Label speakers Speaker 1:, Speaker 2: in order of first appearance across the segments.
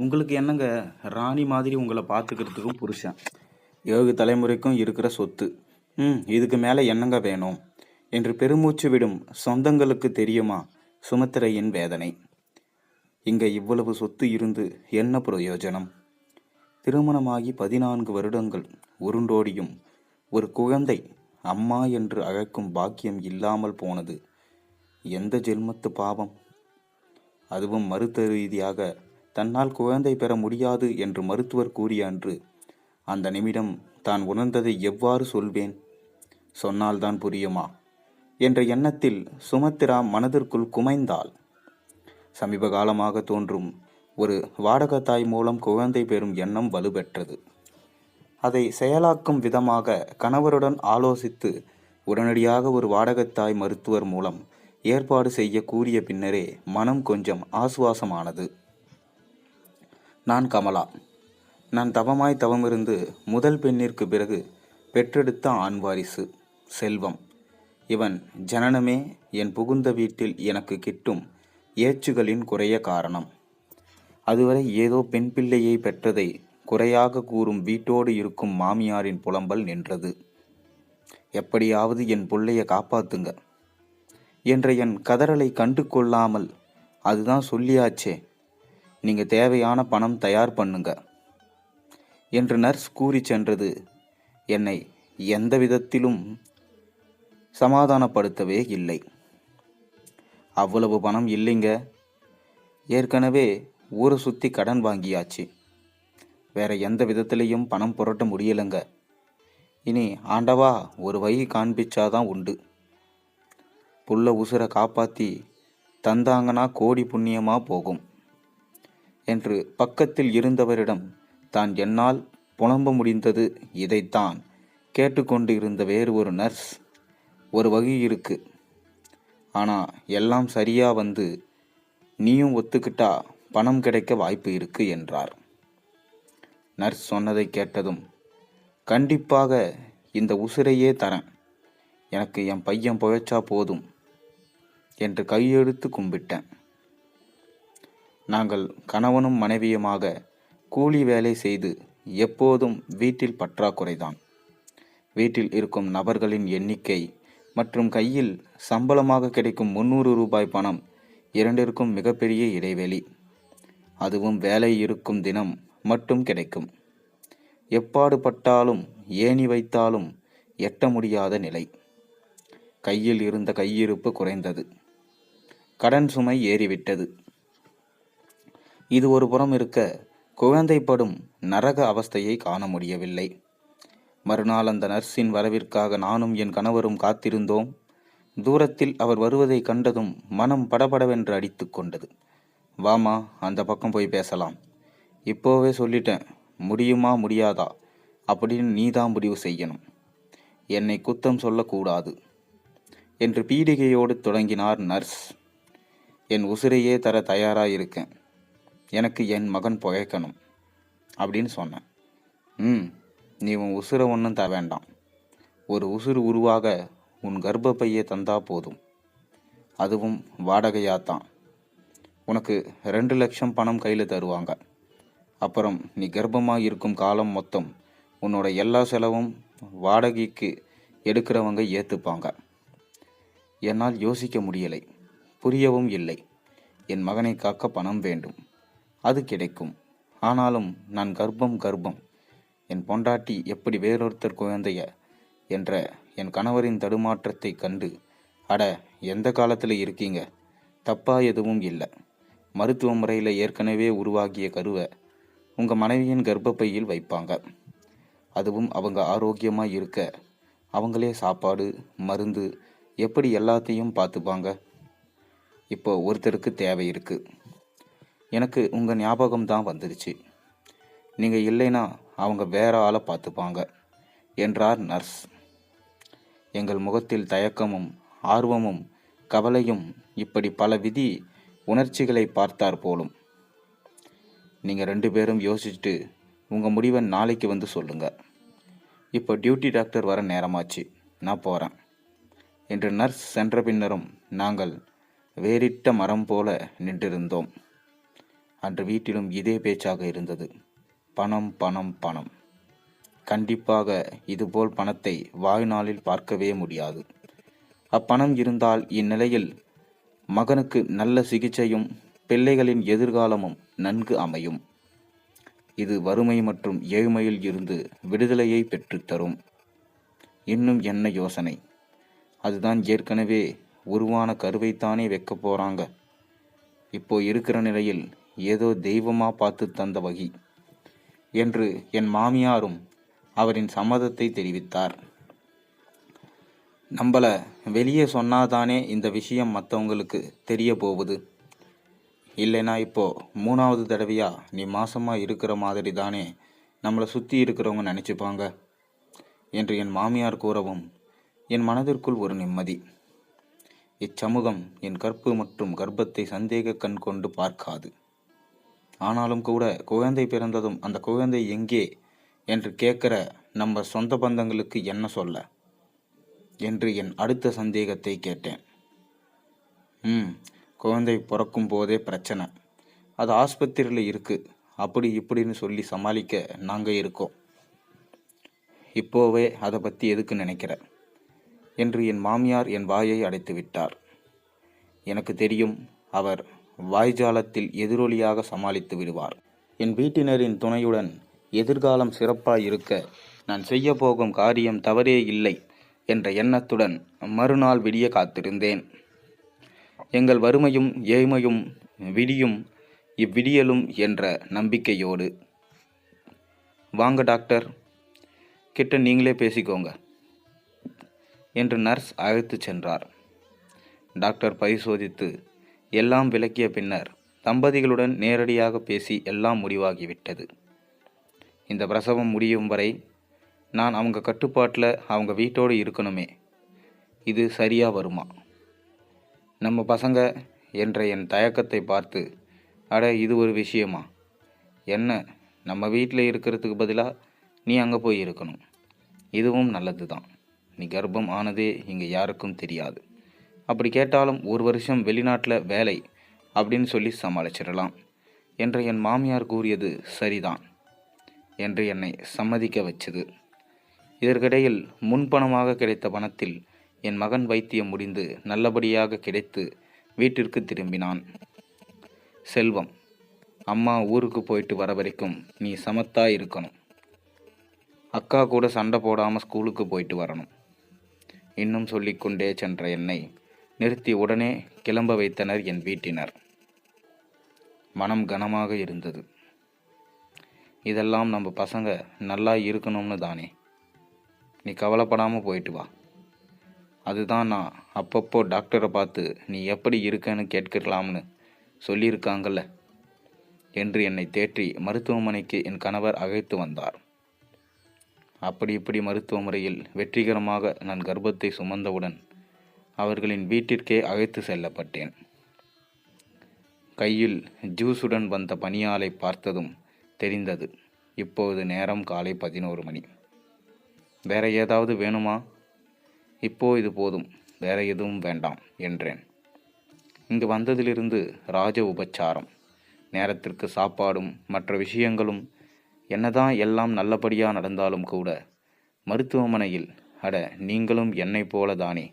Speaker 1: உங்களுக்கு என்னங்க? ராணி மாதிரி உங்களை பார்த்துக்கிறதுக்கும் புருஷன். ஏழு தலைமுறைக்கும் இருக்கிற சொத்து. ம் இதுக்கு மேலே என்னங்க வேணும்? என்று பெருமூச்சு விடும் சொந்தங்களுக்கு தெரியுமா? சுமத்திரையின் வேதனை. இங்கே இவ்வளவு சொத்து இருந்து என்ன பிரயோஜனம்? திருமணமாகி பதினான்கு வருடங்கள் உருண்டோடியும் ஒரு குழந்தை அம்மா என்று அழைக்கும் பாக்கியம் இல்லாமல் போனது. எந்த ஜென்மத்து பாவம்? அதுவும் மருத்துவ ரீதியாக தன்னால் குழந்தை பெற முடியாது என்று மருத்துவர் கூறிய அன்று அந்த நிமிடம் தான் உணர்ந்ததை எவ்வாறு சொல்வேன்? சொன்னால்தான் புரியுமா? என்ற எண்ணத்தில் சுமத்திரா மனதிற்குள் குமைந்தாள். சமீப காலமாக தோன்றும் ஒரு வாடகத்தாய் மூலம் குழந்தை பெறும் எண்ணம் வலுப்பெற்றது அதை செயலாக்கும் விதமாக கணவருடன் ஆலோசித்து உடனடியாக ஒரு வாடகத்தாய் மருத்துவர் மூலம் ஏற்பாடு செய்ய கூறிய பின்னரே மனம் கொஞ்சம் ஆசுவாசமானது. நான் கமலா. நான் தவமாய் தவமிருந்து முதல் பெண்ணிற்கு பிறகு பெற்றெடுத்த ஆண் வாரிசு செல்வம். இவன் ஜனனமே என் புகுந்த வீட்டில் எனக்கு கிட்டும் ஏச்சுகளின் குறைய காரணம். அதுவரை ஏதோ பெண் பிள்ளையை பெற்றதை குறையாக கூறும் வீட்டோடு இருக்கும் மாமியாரின் புலம்பல் நின்றது. எப்படியாவது என் பிள்ளைய காப்பாத்துங்க. என்ற என் கதறலை கண்டு கொள்ளாமல் அதுதான் சொல்லியாச்சே நீங்க தேவையான பணம் தயார் பண்ணுங்க. என்று நர்ஸ் கூறி சென்றது. என்னை எந்த விதத்திலும் சமாதானப்படுத்தவே இல்லை. அவ்வளவு பணம் இல்லைங்க. ஏற்கனவே ஊரை சுற்றி கடன் வாங்கியாச்சு. வேற எந்த விதத்திலையும் பணம் புரட்ட முடியலைங்க. இனி ஆண்டவா ஒரு வழி காண்பிச்சாதான் உண்டு. புள்ள உசுரை காப்பாற்றி தந்தாங்கன்னா கோடி புண்ணியமாக போகும். என்று பக்கத்தில் இருந்தவரிடம் தான் என்னால் புலம்ப முடிந்தது இதைத்தான் கேட்டுக்கொண்டு இருந்த வேறு ஒரு நர்ஸ் ஒரு வகை இருக்கு. ஆனால் எல்லாம் சரியாக வந்து நீயும் ஒத்துக்கிட்டா பணம் கிடைக்க வாய்ப்பு இருக்கு என்றார். நர்ஸ் சொன்னதை கேட்டதும் கண்டிப்பாக இந்த உசிரையே தரேன். எனக்கு என் பையன் புழைச்சா போதும் என்று கையெடுத்து கும்பிட்டேன். நாங்கள் கணவனும் மனைவியுமாக கூலி வேலை செய்து எப்போதும் வீட்டில் பற்றாக்குறைதான். வீட்டில் இருக்கும் நபர்களின் எண்ணிக்கை மற்றும் கையில் சம்பளமாக கிடைக்கும் முன்னூறு ரூபாய் பணம் இரண்டிற்கும் மிகப்பெரிய இடைவெளி. அதுவும் வேலை இருக்கும் தினம் மட்டும் கிடைக்கும். எப்பாடுபட்டாலும் ஏணி வைத்தாலும் எட்ட முடியாத நிலை. கையில் இருந்த கையிருப்பு குறைந்தது. கடன் சுமை ஏறிவிட்டது. இது ஒரு புறம் இருக்க குழந்தைப்படும் நரக அவஸ்தையை காண முடியவில்லை. மறுநாள் அந்த நர்ஸின் வரவிற்காக நானும் என் கணவரும் காத்திருந்தோம். தூரத்தில் அவர் வருவதை கண்டதும் மனம் படபடவென்று அடித்து கொண்டது. வாமா அந்த பக்கம் போய் பேசலாம். இப்போவே சொல்லிட்டேன் முடியுமா முடியாதா அப்படின்னு நீதான் முடிவு செய்யணும். என்னை குத்தம் சொல்லக்கூடாது என்று பீடிகையோடு தொடங்கினார் நர்ஸ். என் உசிரையே தர தயாராக இருக்கேன் எனக்கு என் மகன் புகைக்கணும் அப்படின்னு சொன்னேன். ம் நீ உன் உசுரை ஒன்றும் த வேண்டாம். ஒரு உசுறு உருவாக உன் கர்ப்பப்பையை தந்தா போதும். அதுவும் வாடகையாக தான் உனக்கு ரெண்டு லட்சம் பணம் கையில் தருவாங்க. அப்புறம் நீ கர்ப்பமாக இருக்கும் காலம் மொத்தம் உன்னோட எல்லா செலவும் வாடகைக்கு எடுக்கிறவங்க ஏற்றுப்பாங்க என்னால் யோசிக்க முடியலை. புரியவும் இல்லை. என் மகனை காக்க பணம் வேண்டும். அது கிடைக்கும். ஆனாலும் நான் கர்ப்பம் கர்ப்பம். என் பொண்டாட்டி எப்படி வேறொருத்தர் குழந்தைய? என்ற என் கணவரின் தடுமாற்றத்தை கண்டு அட எந்த காலத்தில் இருக்கீங்க? தப்பா எதுவும் இல்லை. மருத்துவ முறையில் ஏற்கனவே உருவாகிய கருவை உங்கள் மனைவியின் கர்ப்பப்பையில் வைப்பாங்க. அதுவும் அவங்க ஆரோக்கியமாக இருக்க அவங்களே சாப்பாடு மருந்து எப்படி எல்லாத்தையும் பார்த்துப்பாங்க? இப்போ ஒருத்தருக்கு தேவை இருக்குது எனக்கு உங்கள் ஞாபகம் தான் வந்துடுச்சு நீங்கள் இல்லைன்னா அவங்க வேற ஆளை பார்த்துப்பாங்க என்றார் நர்ஸ். எங்கள் முகத்தில் தயக்கமும் ஆர்வமும் கவலையும் இப்படி பல விதி உணர்ச்சிகளை பார்த்தார் போலும். நீங்கள் ரெண்டு பேரும் யோசிச்சுட்டு உங்கள் முடிவை நாளைக்கு வந்து சொல்லுங்கள் இப்போ டியூட்டி டாக்டர் வர நேரமாச்சு நான் போகிறேன் என்று நர்ஸ் சென்ற பின்னரும் நாங்கள் வேறிட்ட மரம் போல நின்றிருந்தோம். அன்று வீட்டிலும் இதே பேச்சாக இருந்தது. பணம் பணம் பணம். கண்டிப்பாக இதுபோல் பணத்தை வாழ்நாளில் பார்க்கவே முடியாது. அப்பணம் இருந்தால் இந்நிலையில் மகனுக்கு நல்ல சிகிச்சையும் பிள்ளைகளின் எதிர்காலமும் நன்கு அமையும். இது வறுமை மற்றும் ஏழ்மையில் இருந்து விடுதலையை பெற்றுத்தரும். இன்னும் என்ன யோசனை? அதுதான் ஏற்கனவே உருவான கருவைத்தானே வைக்க போகிறாங்க இப்போ இருக்கிற நிலையில் ஏதோ தெய்வமா பார்த்து தந்த வகி என்று என் மாமியாரும் அவரின் சம்மதத்தை தெரிவித்தார். நம்மள வெளியே சொன்னாதானே இந்த விஷயம் மற்றவங்களுக்கு தெரிய போகுது. இல்லைனா இப்போ மூணாவது தடவையா நீ மாசமாக இருக்கிற மாதிரி தானே நம்மளை சுற்றி இருக்கிறவங்க நினச்சிப்பாங்க என்று என் மாமியார் கூறவும் என் மனதிற்குள் ஒரு நிம்மதி. இச்சமூகம் என் கற்பு மற்றும் கர்ப்பத்தை சந்தேக கண் கொண்டு பார்க்காது. ஆனாலும் கூட குழந்தை பிறந்ததும் அந்த குழந்தை எங்கே என்று கேட்கிற நம்ம சொந்த பந்தங்களுக்கு என்ன சொல்ல? என்று என் அடுத்த சந்தேகத்தை கேட்டேன். ம் குழந்தை பிறக்கும் போதே பிரச்சனை. அது ஆஸ்பத்திரியில் இருக்குது அப்படி இப்படின்னு சொல்லி சமாளிக்க நாங்கள் இருக்கோம். இப்போவே அதை பற்றி எதுக்கு நினைக்கிற? என்று என் மாமியார் என் வாயை அடைத்து விட்டார் எனக்கு தெரியும் அவர் வாய்ஜாலத்தில் எதிரொலியாக சமாளித்து விடுவார். என் வீட்டினரின் துணையுடன் எதிர்காலம் சிறப்பாய் இருக்க நான் செய்ய போகும் காரியம் தவறே இல்லை என்ற எண்ணத்துடன் மறுநாள் விடிய காத்திருந்தேன். எங்கள் வறுமையும் ஏழ்மையும் விடியும் இவ்விடியலும் என்ற நம்பிக்கையோடு. வாங்க டாக்டர் கிட்ட நீங்களே பேசிக்கோங்க என்று நர்ஸ் அழைத்துச் சென்றார். டாக்டர் பரிசோதித்து எல்லாம் விளக்கிய பின்னர் தம்பதிகளுடன் நேரடியாக பேசி எல்லாம் முடிவாகிவிட்டது. இந்த பிரசவம் முடியும் வரை நான் அவங்க கட்டுப்பாட்டில் அவங்க வீட்டோடு இருக்கணுமே. இது சரியாக வருமா? நம்ம பசங்க என்ற என் தயக்கத்தை பார்த்து அட இது ஒரு விஷயமா? என்ன நம்ம வீட்டில் இருக்கிறதுக்கு பதிலாக நீ அங்கே போய் இருக்கணும். இதுவும் நல்லது தான் நீ கர்ப்பம் ஆனதே இங்கே யாருக்கும் தெரியாது. அப்படி கேட்டாலும் ஒரு வருஷம் வெளிநாட்டில் வேலை அப்படின்னு சொல்லி சமாளிச்சிடலாம் என்று என் மாமியார் கூறியது சரிதான் என்று என்னை சம்மதிக்க வச்சது. இதற்கிடையில் முன்பணமாக கிடைத்த பணத்தில் என் மகன் வைத்தியம் முடிந்து நல்லபடியாக கிடைத்து வீட்டிற்கு திரும்பினான். செல்வம் அம்மா ஊருக்கு போயிட்டு வர வரைக்கும் நீ சமத்தா இருக்கணும். அக்கா கூட சண்டை போடாமல் ஸ்கூலுக்கு போயிட்டு வரணும். இன்னும் சொல்லிக்கொண்டே சென்ற என்னை நிறுத்தி உடனே கிளம்ப வைத்தனர் என் வீட்டினர். மனம் கனமாக இருந்தது. இதெல்லாம் நம்ம பசங்க நல்லா இருக்கணும்னு தானே. நீ கவலைப்படாமல் போயிட்டு வா. அதுதான் நான் அப்பப்போ டாக்டரை பார்த்து நீ எப்படி இருக்கன்னு கேட்கலாம்னு சொல்லியிருக்காங்கல்ல? என்று என்னை தேற்றி மருத்துவமனைக்கு என் கணவர் அழைத்து வந்தார். அப்படி இப்படி மருத்துவ முறையில் வெற்றிகரமாக நான் கர்ப்பத்தை சுமந்தவுடன் அவர்களின் வீட்டிற்கே அழைத்து செல்லப்பட்டேன். கையில் ஜூஸுடன் வந்த பணியாளை பார்த்ததும் தெரிந்தது. இப்போது நேரம் காலை பதினோரு மணி. வேற ஏதாவது வேணுமா? இப்போ இது போதும். வேற எதுவும் வேண்டாம் என்றேன். இங்கு வந்ததிலிருந்து ராஜ உபச்சாரம். நேரத்திற்கு சாப்பாடும் மற்ற விஷயங்களும் என்னதான் எல்லாம் நல்லபடியாக நடந்தாலும் கூட மருத்துவமனையில் அட நீங்களும் என்னை போல தானே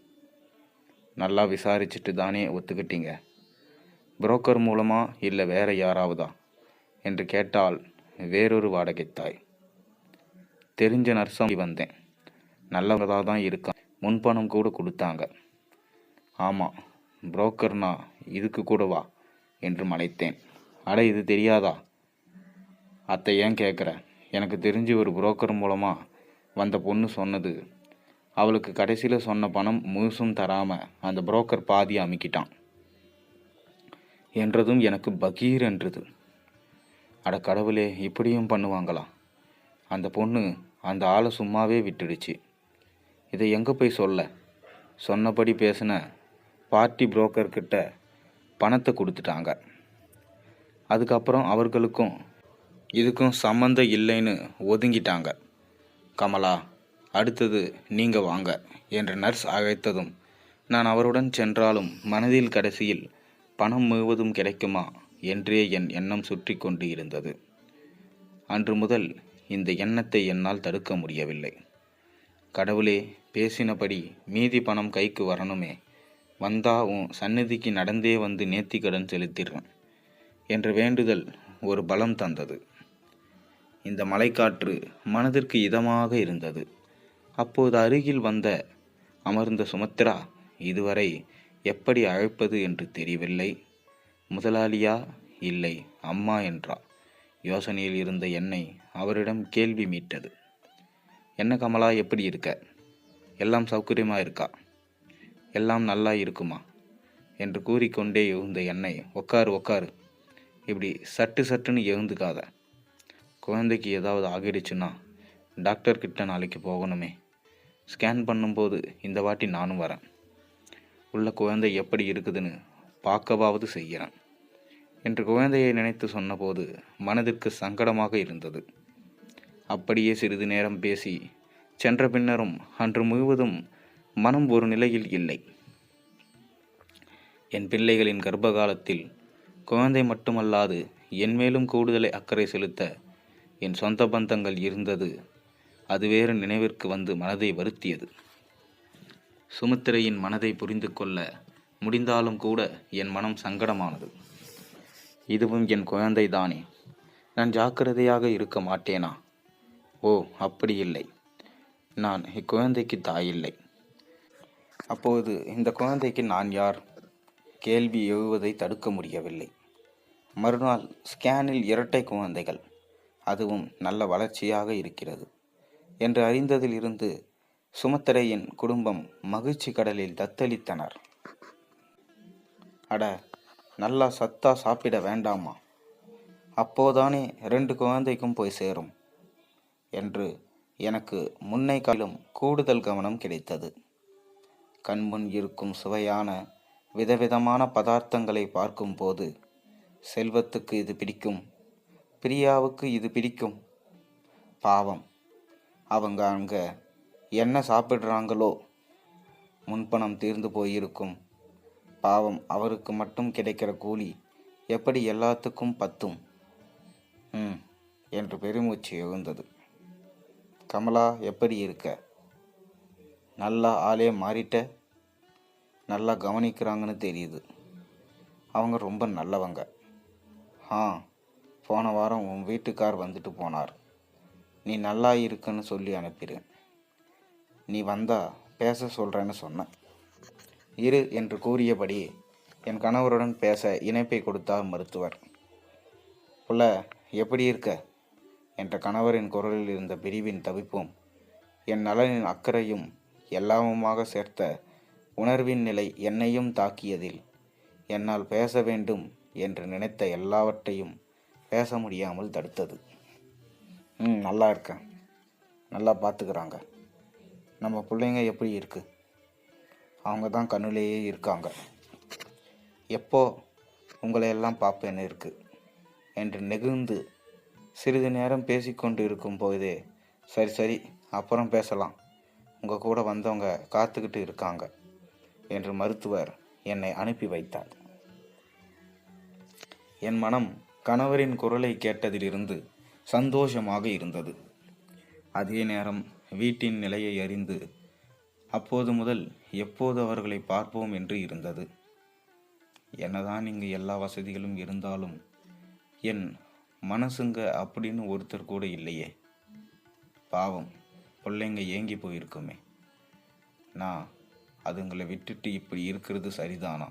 Speaker 1: நல்லா விசாரிச்சுட்டு தானே ஒத்துக்கிட்டீங்க? புரோக்கர் மூலமா இல்லை வேற யாராவதா? என்று கேட்டால் வேறொரு வாடகை தாய். தெரிஞ்ச நர்சம் வந்தேன். நல்லவதாக தான் இருக்கான் முன்பணம் கூட கொடுத்தாங்க. ஆமாம் புரோக்கர்னா இதுக்கு கூட வா என்று மலைத்தேன். அட இது தெரியாதா? அத்தை ஏன் கேட்குற எனக்கு தெரிஞ்சு ஒரு புரோக்கர் மூலமாக வந்த பொண்ணு சொன்னது அவளுக்கு கடைசியில் சொன்ன பணம் முழுசும் தராமல் அந்த புரோக்கர் பாதி அமுக்கிட்டான். என்றதும் எனக்கு பகீர் என்றது. அட கடவுளே இப்படியும் பண்ணுவாங்களா? அந்த பொண்ணு அந்த ஆளை சும்மாவே விட்டுடுச்சு. இதை எங்கே போய் சொல்ல? சொன்னபடி பேசின பார்ட்டி புரோக்கர்கிட்ட பணத்தை கொடுத்துட்டாங்க. அதுக்கப்புறம் அவர்களுக்கும் இதுக்கும் சம்மந்தம் இல்லைன்னு ஒதுங்கிட்டாங்க. கமலா அடுத்தது நீங்கள் வாங்க என்று நர்ஸ் அழைத்ததும் நான் அவருடன் சென்றாலும் மனதில் கடைசியில் பணம் முழுவதும் கிடைக்குமா? என்றே என் எண்ணம் சுற்றி கொண்டு இருந்தது. அன்று முதல் இந்த எண்ணத்தை என்னால் தடுக்க முடியவில்லை. கடவுளே பேசினபடி மீதி பணம் கைக்கு வரணுமே. வந்தா உன் சந்நிதிக்கு நடந்தே வந்து நேர்த்தி கடன் செலுத்திடுறேன் என்ற வேண்டுதல் ஒரு பலம் தந்தது. இந்த மலைக்காற்று மனதிற்கு இதமாக இருந்தது. அப்போது அருகில் வந்த அமர்ந்த சுமத்ரா இதுவரை எப்படி அழைப்பது என்று தெரியவில்லை. முதலாளியா? இல்லை அம்மா என்றா யோசனையில் இருந்த என்னை அவரிடம் கேள்வி மீட்டது. என்ன கமலா எப்படி இருக்க? எல்லாம் சௌகரியமாக இருக்கா? எல்லாம் நல்லா இருக்குமா? என்று கூறிக்கொண்டே எழுந்த என்னை உக்காரு உக்காரு. இப்படி சட்டு சட்டுன்னு எழுந்துக்காத. குழந்தைக்கு ஏதாவது ஆகிடுச்சுன்னா டாக்டர்கிட்ட நாளைக்கு போகணுமே. ஸ்கேன் பண்ணும்போது இந்த வாட்டி நானும் வரேன். உள்ள குழந்தை எப்படி இருக்குதுன்னு பார்க்கவாவது செய்கிறேன் என்று குழந்தையை நினைத்து சொன்னபோது மனதிற்கு சங்கடமாக இருந்தது. அப்படியே சிறிது நேரம் பேசி சென்ற பின்னரும் அன்று முழுவதும் மனம் ஒரு நிலையில் இல்லை. என் பிள்ளைகளின் கர்ப்ப காலத்தில் குழந்தை மட்டுமல்லாது என் மேலும் கூடுதலை அக்கறை செலுத்த என் சொந்த பந்தங்கள் இருந்தது. அது வேறு நினைவிற்கு வந்து மனதை வருத்தியது. சுமித்திரையின் மனதை புரிந்து கொள்ள முடிந்தாலும் கூட என் மனம் சங்கடமானது. இதுவும் என் குழந்தை தானே. நான் ஜாக்கிரதையாக இருக்க மாட்டேனா? ஓ அப்படி இல்லை. நான் இக்குழந்தைக்கு தாயில்லை அப்போது இந்த குழந்தைக்கு நான் யார்? கேள்வி எழுவதை தடுக்க முடியவில்லை. மறுநாள் ஸ்கேனில் இரட்டை குழந்தைகள். அதுவும் நல்ல வளர்ச்சியாக இருக்கிறது. என்று அறிந்ததில் இருந்து சுமத்திரையின் குடும்பம் மகிழ்ச்சி கடலில் தத்தளித்தனர். அட நல்லா சத்தா சாப்பிட வேண்டாமா? அப்போதானே ரெண்டு குழந்தைக்கும் போய் சேரும் என்று எனக்கு முன்னை காலும் கூடுதல் கவனம் கிடைத்தது. கண்முன் இருக்கும் சுவையான விதவிதமான பதார்த்தங்களை பார்க்கும்போது செல்வத்துக்கு இது பிடிக்கும் பிரியாவுக்கு இது பிடிக்கும். பாவம் அவங்க அங்க என்ன சாப்பிடுறாங்களோ முன்பணம் தீர்ந்து போயிருக்கும். பாவம் அவருக்கு மட்டும் கிடைக்கிற கூலி எப்படி எல்லாத்துக்கும் பத்தும்? ம் என்று பெருமூச்சு எழுந்தது. கமலா எப்படி இருக்க? நல்லா ஆளே மாறிட்ட? நல்லா கவனிக்கிறாங்கன்னு தெரியுது. அவங்க ரொம்ப நல்லவங்க. ஆ போன வாரம் உன் வீட்டுக்கார் வந்துட்டு போனார். நீ நல்லா இருக்குன்னு சொல்லி அனுப்பிடு நீ வந்தா பேச சொல்கிறேன்னு சொன்னேன். இரு என்று கூறியபடி என் கணவருடன் பேச இணைப்பை கொடுத்தார் மருத்துவர். புள்ள எப்படி இருக்க? என்ற கணவரின் குரலில் இருந்த பிரிவின் தவிப்பும் என் நலனின் அக்கறையும் எல்லாமுமாக சேர்த்த உணர்வின் நிலை என்னையும் தாக்கியதில் என்னால் பேச வேண்டும் என்று நினைத்த எல்லாவற்றையும் பேச முடியாமல் தடுத்தது. ம் நல்லா இருக்கேன் நல்லா பார்த்துக்கிறாங்க நம்ம பிள்ளைங்க எப்படி இருக்குது அவங்க தான் கண்ணுலேயே இருக்காங்க. எப்போ உங்களையெல்லாம் பார்ப்பேன்னு இருக்குது என்று நெகிழ்ந்து சிறிது நேரம் பேசிக்கொண்டு இருக்கும் போதே சரி சரி அப்புறம் பேசலாம். உங்கள் கூட வந்தவங்க காத்துக்கிட்டு இருக்காங்க என்று மருத்துவர் என்னை அனுப்பி வைத்தார். என் மனம் கணவரின் குரலை கேட்டதிலிருந்து சந்தோஷமாக இருந்தது. அதே நேரம் வீட்டின் நிலையை அறிந்து அப்போது முதல் எப்போது அவர்களை பார்ப்போம் என்று இருந்தது. என்னதான் இங்கு எல்லா வசதிகளும் இருந்தாலும் என் மனசுங்க அப்படின்னு ஒருத்தர் கூட இல்லையே. பாவம் பிள்ளைங்க ஏங்கி போயிருக்குமே. நான் அதுங்களை விட்டுட்டு இப்படி இருக்கிறது சரிதானா?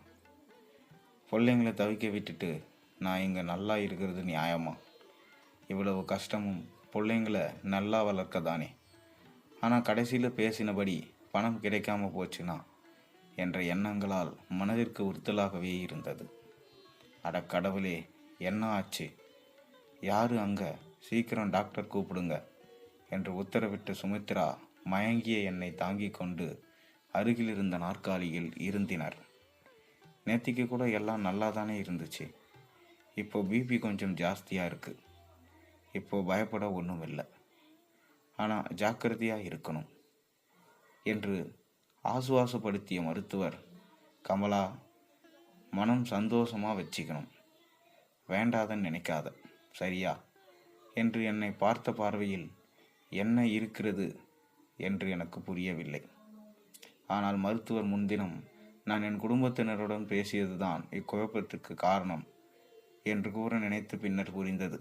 Speaker 1: பிள்ளைங்களை தவிக்க விட்டுட்டு நான் இங்கே நல்லா இருக்கிறது நியாயமா? இவ்வளவு கஷ்டமும் பிள்ளைங்களை நல்லா வளர்க்க தானே ஆனால் கடைசியில் பேசினபடி பணம் கிடைக்காம போச்சுன்னா என்ற எண்ணங்களால் மனதிற்கு உறுத்தலாகவே இருந்தது. அட கடவுளே என்ன ஆச்சு? யாரு அங்கே? சீக்கிரம் டாக்டர் கூப்பிடுங்க என்று உத்தரவிட்ட சுமித்ரா மயங்கிய என்னை தாங்கிக் கொண்டு அருகில் இருந்த நாற்காலியில் இருந்தினர். நேத்திக்கு கூட எல்லாம் நல்லா தானே இருந்துச்சு. இப்போ பிபி கொஞ்சம் ஜாஸ்தியாக இருக்குது இப்போது பயப்பட ஒன்றும் இல்லை. ஆனால் ஜாக்கிரதையாக இருக்கணும் என்று ஆசுவாசப்படுத்திய மருத்துவர் கமலா மனம் சந்தோஷமாக வச்சுக்கணும். வேண்டாதன்னு நினைக்காத சரியா? என்று என்னை பார்த்த பார்வையில் என்ன இருக்கிறது என்று எனக்கு புரியவில்லை. ஆனால் மருத்துவர் முன்தினம் நான் என் குடும்பத்தினருடன் பேசியதுதான் இக்குழப்பத்திற்கு காரணம் என்று கூற நினைத்து பின்னர் புரிந்தது.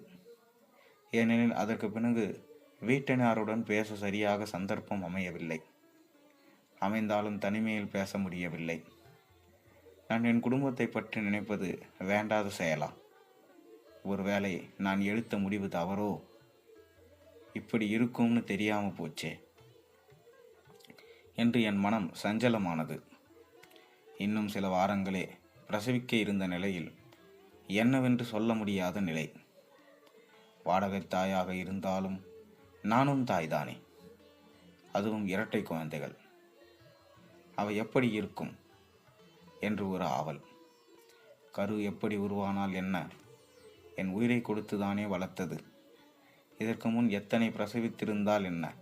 Speaker 1: ஏனெனில் அதற்கு பிறகு வீட்டினாருடன் பேச சரியாக சந்தர்ப்பம் அமையவில்லை. அமைந்தாலும் தனிமையில் பேச முடியவில்லை. நான் என் குடும்பத்தை பற்றி நினைப்பது வேண்டாத செயலா? ஒருவேளை நான் எடுத்த முடிவு தவறோ? இப்படி இருக்கும்னு தெரியாமல் போச்சே. என்று என் மனம் சஞ்சலமானது. இன்னும் சில வாரங்களே பிரசவிக்க இருந்த நிலையில் என்னவென்று சொல்ல முடியாத நிலை. வாடகை தாயாக இருந்தாலும் நானும் தாய்தானே? அதுவும் இரட்டை குழந்தைகள். அவை எப்படி இருக்கும்? என்று ஒரு ஆவல். கரு எப்படி உருவானால் என்ன? என் உயிரை கொடுத்துதானே வளர்த்தது. இதற்கு முன் எத்தனை பிரசவித்திருந்தால் என்ன?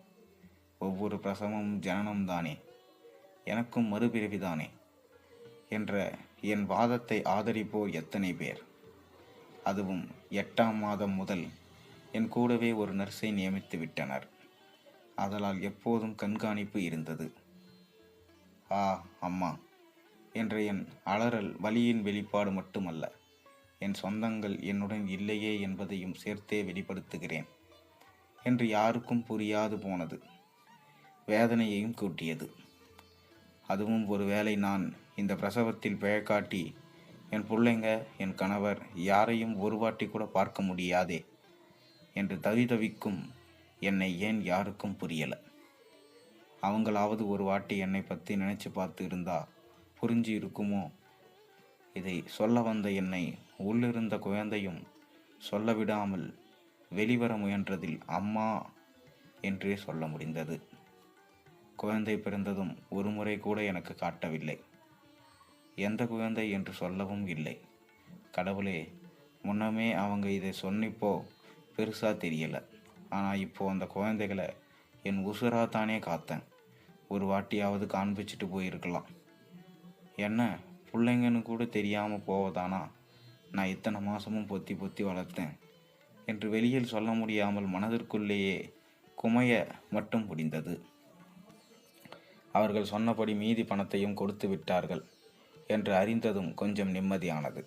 Speaker 1: ஒவ்வொரு பிரசவமும் ஜனனம்தானே எனக்கும் மறுபிறவிதானே என்ற என் வாதத்தை ஆதரிப்போர் எத்தனை பேர்? அதுவும் எட்டாம் மாதம் முதல் என் கூடவே ஒரு நர்ஸை நியமித்து விட்டனர். அதலால் எப்போதும் கண்காணிப்பு இருந்தது. ஆ அம்மா என்ற என் அலறல் வலியின் வெளிப்பாடு மட்டுமல்ல என் சொந்தங்கள் என்னுடன் இல்லையே என்பதையும் சேர்த்தே வெளிப்படுத்துகிறேன் என்று யாருக்கும் புரியாது போனது. வேதனையையும் கூட்டியது. அதுவும் ஒருவேளை நான் இந்த பிரசவத்தில் பிழைக்காட்டி என் பிள்ளைங்க என் கணவர் யாரையும் ஒரு வாட்டி கூட பார்க்க முடியாதே என்று தவிதவிக்கும் என்னை ஏன் யாருக்கும் புரியலை? அவங்களாவது ஒரு வாட்டி என்னை பற்றி நினச்சி பார்த்து இருந்தா புரிஞ்சு இருக்குமோ? இதை சொல்ல வந்த என்னை உள்ளிருந்த குழந்தையும் சொல்ல விடாமல் வெளிவர முயன்றதில் அம்மா என்றே சொல்ல முடிந்தது. குழந்தை பிறந்ததும் ஒரு முறை கூட எனக்கு காட்டவில்லை. எந்த குழந்தை என்று சொல்லவும் இல்லை. கடவுளே முன்னமே அவங்க இதை சொன்னிப்போ பெருசாக தெரியலை. ஆனால் இப்போது அந்த குழந்தைகளை என் உசுரா தானே காத்தேன். ஒரு வாட்டியாவது காண்பிச்சிட்டு போயிருக்கலாம். என்ன? பிள்ளைங்கன்னு கூட தெரியாமல் போவதானா? நான் இத்தனை மாதமும் பொத்தி பொத்தி வளர்த்தேன். என்று வெளியில் சொல்ல முடியாமல் மனதிற்குள்ளேயே குமைய மட்டும் முடிந்தது அவர்கள் சொன்னபடி மீதி பணத்தையும் கொடுத்து விட்டார்கள் என்று அறிந்ததும் கொஞ்சம் நிம்மதியானது.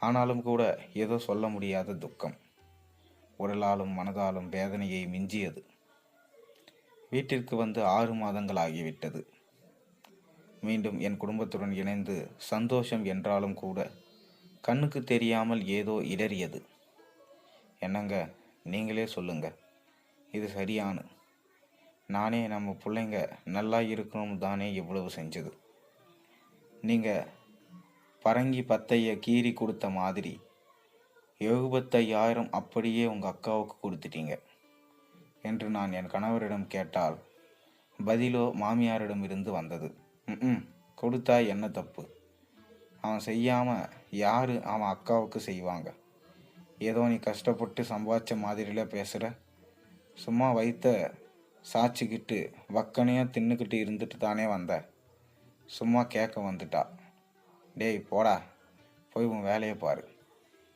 Speaker 1: ஆனாலும் கூட ஏதோ சொல்ல முடியாத துக்கம். உடலாலும் மனதாலும் வேதனையை மிஞ்சியது. வீட்டிற்கு வந்து ஆறு மாதங்கள் ஆகிவிட்டது மீண்டும் என் குடும்பத்துடன் இணைந்து சந்தோஷம் என்றாலும் கூட கண்ணுக்கு தெரியாமல் ஏதோ இடறியது. என்னங்க நீங்களே சொல்லுங்க. இது சரியான. நானே நம்ம பிள்ளைங்க நல்லா இருக்கணும் தானே இவ்வளவு செஞ்சது. நீங்கள் பரங்கி பத்தைய கீறி கொடுத்த மாதிரி எழுபத்தையாயிரம் அப்படியே உங்கள் அக்காவுக்கு கொடுத்துட்டீங்க. என்று நான் என் கணவரிடம் கேட்டால் பதிலோ மாமியாரிடம் இருந்து வந்தது. ம் கொடுத்தா என்ன தப்பு? அவன் செய்யாமல் யார் அவன் அக்காவுக்கு செய்வாங்க? ஏதோ நீ கஷ்டப்பட்டு சம்பாதிச்ச மாதிரில பேசுகிற சும்மா வைத்த சாச்சிக்கிட்டு வக்கனையாக தின்னுக்கிட்டு இருந்துட்டு தானே வந்த? சும்மா கேட்க வந்துட்டா. டேய் போடா போய் உன் வேலையை பாரு.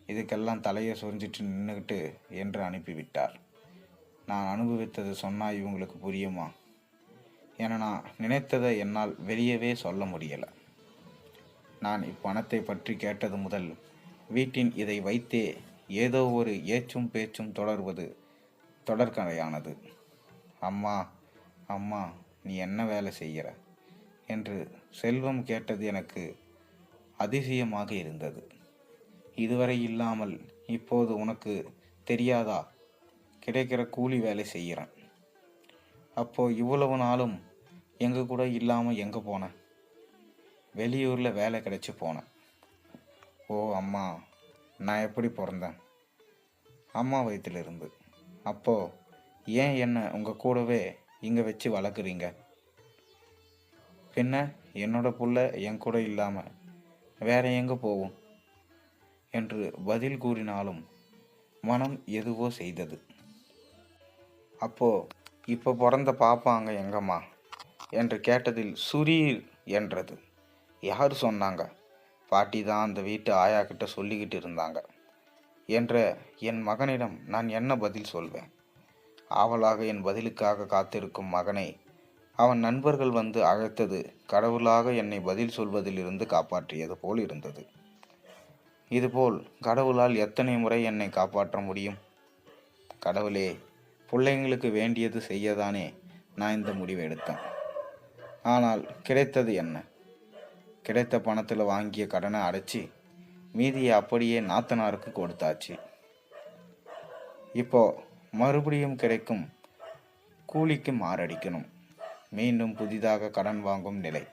Speaker 1: இதுக்கெல்லாம் தலையை சொரிஞ்சிட்டு நின்றுக்கிட்டு என்று அனுப்பிவிட்டார். நான் அனுபவித்தது சொன்னால் இவங்களுக்கு புரியுமா? என நான் நினைத்ததை என்னால் வெளியவே சொல்ல முடியலை. நான் இப்பணத்தை பற்றி கேட்டது முதல் வீட்டின் இதை வைத்தே ஏதோ ஒரு ஏச்சும் பேச்சும் தொடர்வது தொடர்கதையானது. அம்மா அம்மா நீ என்ன வேலை செய்கிற? என்று செல்வம் கேட்டது எனக்கு அதிசயமாக இருந்தது. இதுவரை இல்லாமல் இப்போது உனக்கு தெரியாதா? கிடைக்கிற கூலி வேலை செய்கிறேன். அப்போ இவ்வளவு நாளும் எங்க கூட இல்லாமல் எங்கே போனேன் வெளியூரில் வேலை கிடைச்சி போனேன் ஓ அம்மா நான் எப்படி பிறந்தேன்? அம்மா வயிற்றிலிருந்து. அப்போ ஏன் என்ன உங்கள் கூடவே இங்கே வச்சு வளர்க்குறீங்க? பின்ன என்னோட புள்ள என் கூட இல்லாமல் வேற எங்கே போகும்? என்று பதில் கூறினாலும் மனம் எதுவோ செய்தது. அப்போ இப்போ பிறந்த பாப்பாங்க எங்கம்மா? என்று கேட்டதில் சுரீர் என்றது. யார் சொன்னாங்க? பாட்டி தான் அந்த வீட்டு ஆயா கிட்ட சொல்லிக்கிட்டு இருந்தாங்க. என்ற என் மகனிடம் நான் என்ன பதில் சொல்வேன்? ஆவலாக என் பதிலுக்காக காத்திருக்கும் மகனை அவன் நண்பர்கள் வந்து அழைத்தது கடவுளாக என்னை பதில் சொல்வதிலிருந்து காப்பாற்றியது போல் இருந்தது. இதுபோல் கடவுளால் எத்தனை முறை என்னை காப்பாற்ற முடியும்? கடவுளே பிள்ளைங்களுக்கு வேண்டியது செய்யதானே நான் இந்த முடிவை எடுத்தேன். ஆனால் கிடைத்தது என்ன? கிடைத்த பணத்தில் வாங்கிய கடனை அடைச்சி மீதியை அப்படியே நாத்தனாருக்கு கொடுத்தாச்சு. இப்போ மறுபடியும் கிடைக்கும் கூலிக்கு மாரடிக்கணும். மீண்டும் புதிதாக கடன் வாங்கும் நிலை.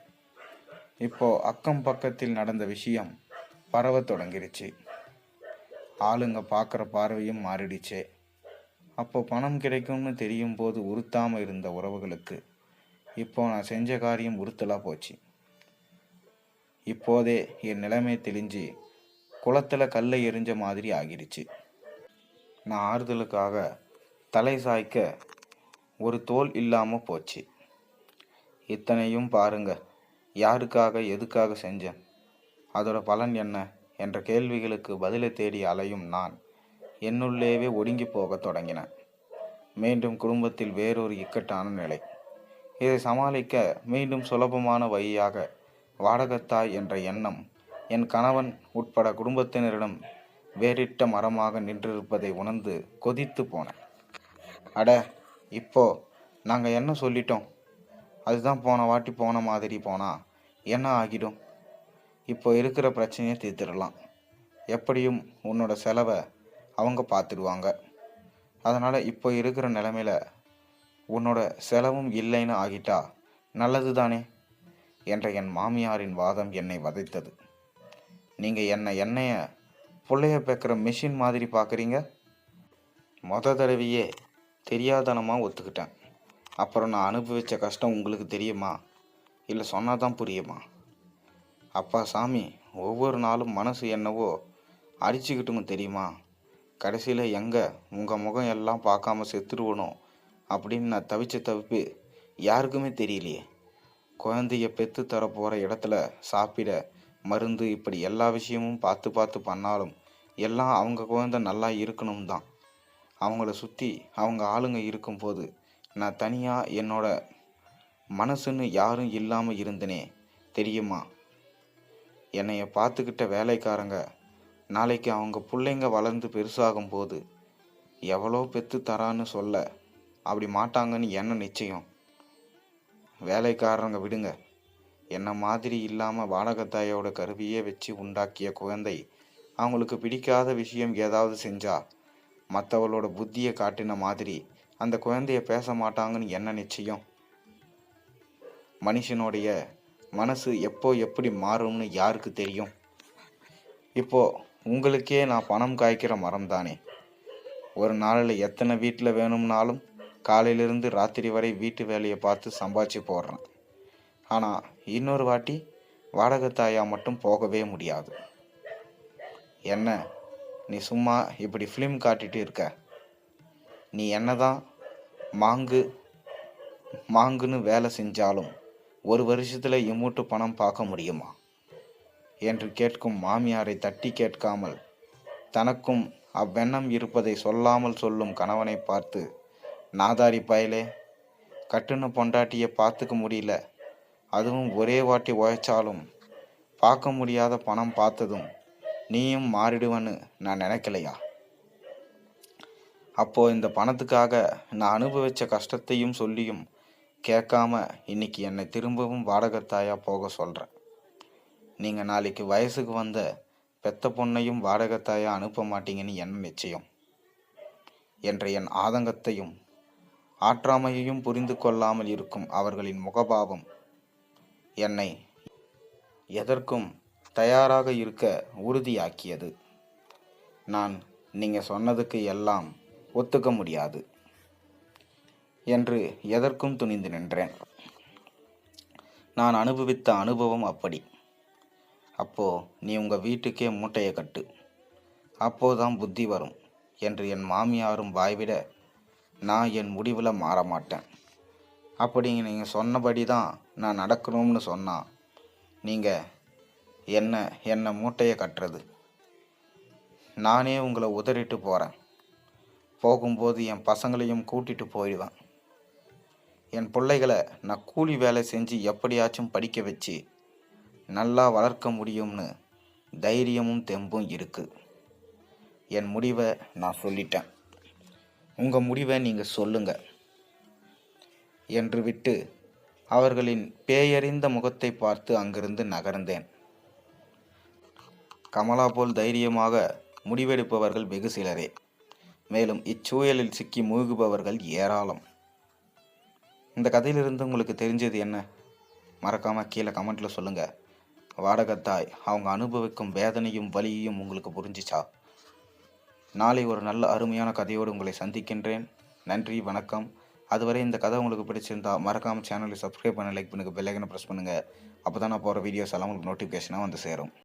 Speaker 1: இப்போ அக்கம் பக்கத்தில் நடந்த விஷயம் பரவ தொடங்கிருச்சு. ஆளுங்க பார்க்குற பார்வையும் மாறிடுச்சே. அப்போ பணம் கிடைக்கும்னு தெரியும் போது உறுத்தாமல் இருந்த உறவுகளுக்கு இப்போ நான் செஞ்ச காரியம் உறுத்தலாக போச்சு. இப்போதே என் நிலைமை தெளிஞ்சு குளத்தில் கல்லை எரிஞ்ச மாதிரி ஆகிடுச்சு. நான் ஆறுதலுக்காக தலை சாய்க்க ஒரு தோல் இல்லாமல் போச்சு. இத்தனையும் பாருங்க யாருக்காக எதுக்காக செஞ்சேன்? அதோட பலன் என்ன என்ற கேள்விகளுக்கு பதிலை தேடி அலையும் நான். என்னுள்ளேவே ஒடுங்கி போகத் தொடங்கினேன். மீண்டும் குடும்பத்தில் வேறொரு இக்கட்டான நிலை. இதை சமாளிக்க மீண்டும் சுலபமான வழியாக வாடகத்தாய் என்ற எண்ணம் என் கணவன் உட்பட குடும்பத்தினரிடம் வேறிட்ட மரமாக நின்றிருப்பதை உணர்ந்து கொதித்து போனேன். அட இப்போ நாங்கள் என்ன சொல்லிட்டோம்? அதுதான் போன வாட்டி போன மாதிரி போனா என்ன ஆகிடும்? இப்போ இருக்கிற பிரச்சனையை தீர்த்துடலாம். எப்படியும் உன்னோட செலவை அவங்க பார்த்துடுவாங்க. அதனால் இப்போ இருக்கிற நிலமையில உன்னோட செலவும் இல்லைன்னு ஆகிட்டா நல்லது தானே என்ற என் மாமியாரின் வாதம் என்னை வதைத்தது. நீங்கள் என்னை என்னைய பிள்ளைய பேக்கிற மிஷின் மாதிரி பார்க்குறீங்க? மொத தடவையே தெரியாதனமாக ஒத்துக்கிட்டேன். அப்புறம் நான் அனுபவித்த கஷ்டம் உங்களுக்கு தெரியுமா? இல்லை சொன்னால் தான் புரியுமா? அப்பா சாமி ஒவ்வொரு நாளும் மனசு என்னவோ அடிச்சுக்கிட்டுங்க தெரியுமா? கடைசியில் எங்கே உங்கள் முகம் எல்லாம் பார்க்காம செத்துருவணும் அப்படின்னு நான் தவிச்ச தவிப்பு யாருக்குமே தெரியலையே. குழந்தைய பெற்று தர போகிற இடத்துல சாப்பிட மருந்து இப்படி எல்லா விஷயமும் பார்த்து பார்த்து பண்ணாலும் எல்லாம் அவங்க குழந்தை நல்லா இருக்கணும் தான் அவங்கள சுற்றி அவங்க ஆளுங்க இருக்கும்போது நான் தனியாக என்னோட மனசுன்னு யாரும் இல்லாமல் இருந்தனே தெரியுமா? என்னைய பார்த்துக்கிட்ட வேலைக்காரங்க நாளைக்கு அவங்க பிள்ளைங்க வளர்ந்து பெருசாகும் போது எவ்வளோ பெற்று தரான்னு சொல்ல அப்படி மாட்டாங்கன்னு என்ன நிச்சயம்? வேலைக்காரங்க விடுங்க. என்ன மாதிரி இல்லாமல் வாடகத்தாயோட கருவியே வச்சு உண்டாக்கிய குழந்தை அவங்களுக்கு பிடிக்காத விஷயம் ஏதாவது செஞ்சா மற்றவளோட புத்தியை காட்டின மாதிரி அந்த குழந்தைய பேச மாட்டாங்கன்னு என்ன நிச்சயம்? மனுஷனுடைய மனசு எப்போ எப்படி மாறும்னு யாருக்கு தெரியும்? இப்போ உங்களுக்கே நான் பணம் காய்க்கிற மரம் தானே ஒரு நாளில் எத்தனை வீட்டில் வேணும்னாலும் காலையிலிருந்து ராத்திரி வரை வீட்டு வேலையை பார்த்து சம்பாதிச்சு போடுறேன். ஆனால் இன்னொரு வாட்டி வாடகைத்தாயா மட்டும் போகவே முடியாது. என்ன நீ சும்மா இப்படி ஃபிலிம் காட்டிட்டு இருக்க? நீ என்னதான் மாங்கு மாங்குன்னு வேலை செஞ்சாலும் ஒரு வருஷத்தில் இம்மூட்டு பணம் பார்க்க முடியுமா? என்று கேட்கும் மாமியாரை தட்டி கேட்காமல் தனக்கும் அவ்வெண்ணம் இருப்பதை சொல்லாமல் சொல்லும் கணவனை பார்த்து நாதாரி பயலே கட்டுன பொண்டாட்டியை பார்த்துக்க முடியல. அதுவும் ஒரே வாட்டி உழைச்சாலும் பார்க்க முடியாத பணம் பார்த்ததும் நீயும் மாறிடுவன்னு நான் நினைக்கலையா? அப்போ இந்த பணத்துக்காக நான் அனுபவிச்ச கஷ்டத்தையும் சொல்லியும் கேட்காம இன்னைக்கு என்னை திரும்பவும் வாடகத்தாயாக போக சொல்கிறேன் நீங்கள் நாளைக்கு வயசுக்கு வந்த பெத்த பொண்ணையும் வாடகத்தாயாக அனுப்ப மாட்டீங்கன்னு என்ன நிச்சயம்? என்ற என் ஆதங்கத்தையும் ஆற்றாமையையும் புரிந்து கொள்ளாமல் இருக்கும் அவர்களின் முகபாவம் என்னை எதற்கும் தயாராக இருக்க உறுதியாக்கியது. நான் நீங்கள் சொன்னதுக்கு எல்லாம் ஒத்துக்க முடியாது. என்று எதற்கும் துணிந்து நின்றேன். நான் அனுபவித்த அனுபவம் அப்படி. அப்போ நீ உங்கள் வீட்டுக்கே மூட்டையை கட்டு. அப்போதான் புத்தி வரும் என்று என் மாமியாரும் வாய்விட நான் என் முடிவில் மாற மாட்டேன் அப்படி நீங்கள் சொன்னபடி தான் நான் நடக்கணும்னு சொன்னால் நீங்கள் என்ன என்னை மூட்டையை கட்டுறது? நானே உங்களை உதறிட்டு போகிறேன் போகும்போது என் பசங்களையும் கூட்டிட்டு போயிடுவேன். என் பிள்ளைகளை நான் கூலி வேலை செஞ்சு எப்படியாச்சும் படிக்க வச்சு நல்லா வளர்க்க முடியும்னு தைரியமும் தெம்பும் இருக்குது என் முடிவை நான் சொல்லிட்டேன். உங்கள் முடிவை நீங்கள் சொல்லுங்கள் என்று விட்டு அவர்களின் பேயறிந்த முகத்தை பார்த்து அங்கிருந்து நகர்ந்தேன். கமலா போல் தைரியமாக முடிவெடுப்பவர்கள் வெகு சிலரே. மேலும் இச்சூழலில் சிக்கி மூழ்குபவர்கள் ஏராளம். இந்த கதையிலிருந்து உங்களுக்கு தெரிஞ்சது என்ன? மறக்காமல் கீழே கமெண்ட்டில் சொல்லுங்கள் வாடகத்தாய் அவங்க அனுபவிக்கும் வேதனையும் வலியையும் உங்களுக்கு புரிஞ்சிச்சா? நாளை ஒரு நல்ல அருமையான கதையோடு உங்களை சந்திக்கின்றேன். நன்றி வணக்கம். அதுவரை இந்த கதை உங்களுக்கு பிடிச்சிருந்தா மறக்காமல் சேனலை சப்ஸ்கிரைப் பண்ண லைக் பண்ணுங்கள் பெல்லைக்கனை ப்ரெஸ் பண்ணுங்கள் அப்போ தான் நான் போகிற வீடியோஸ் எல்லாம் உங்களுக்கு நோட்டிஃபிகேஷனாக வந்து சேரும்.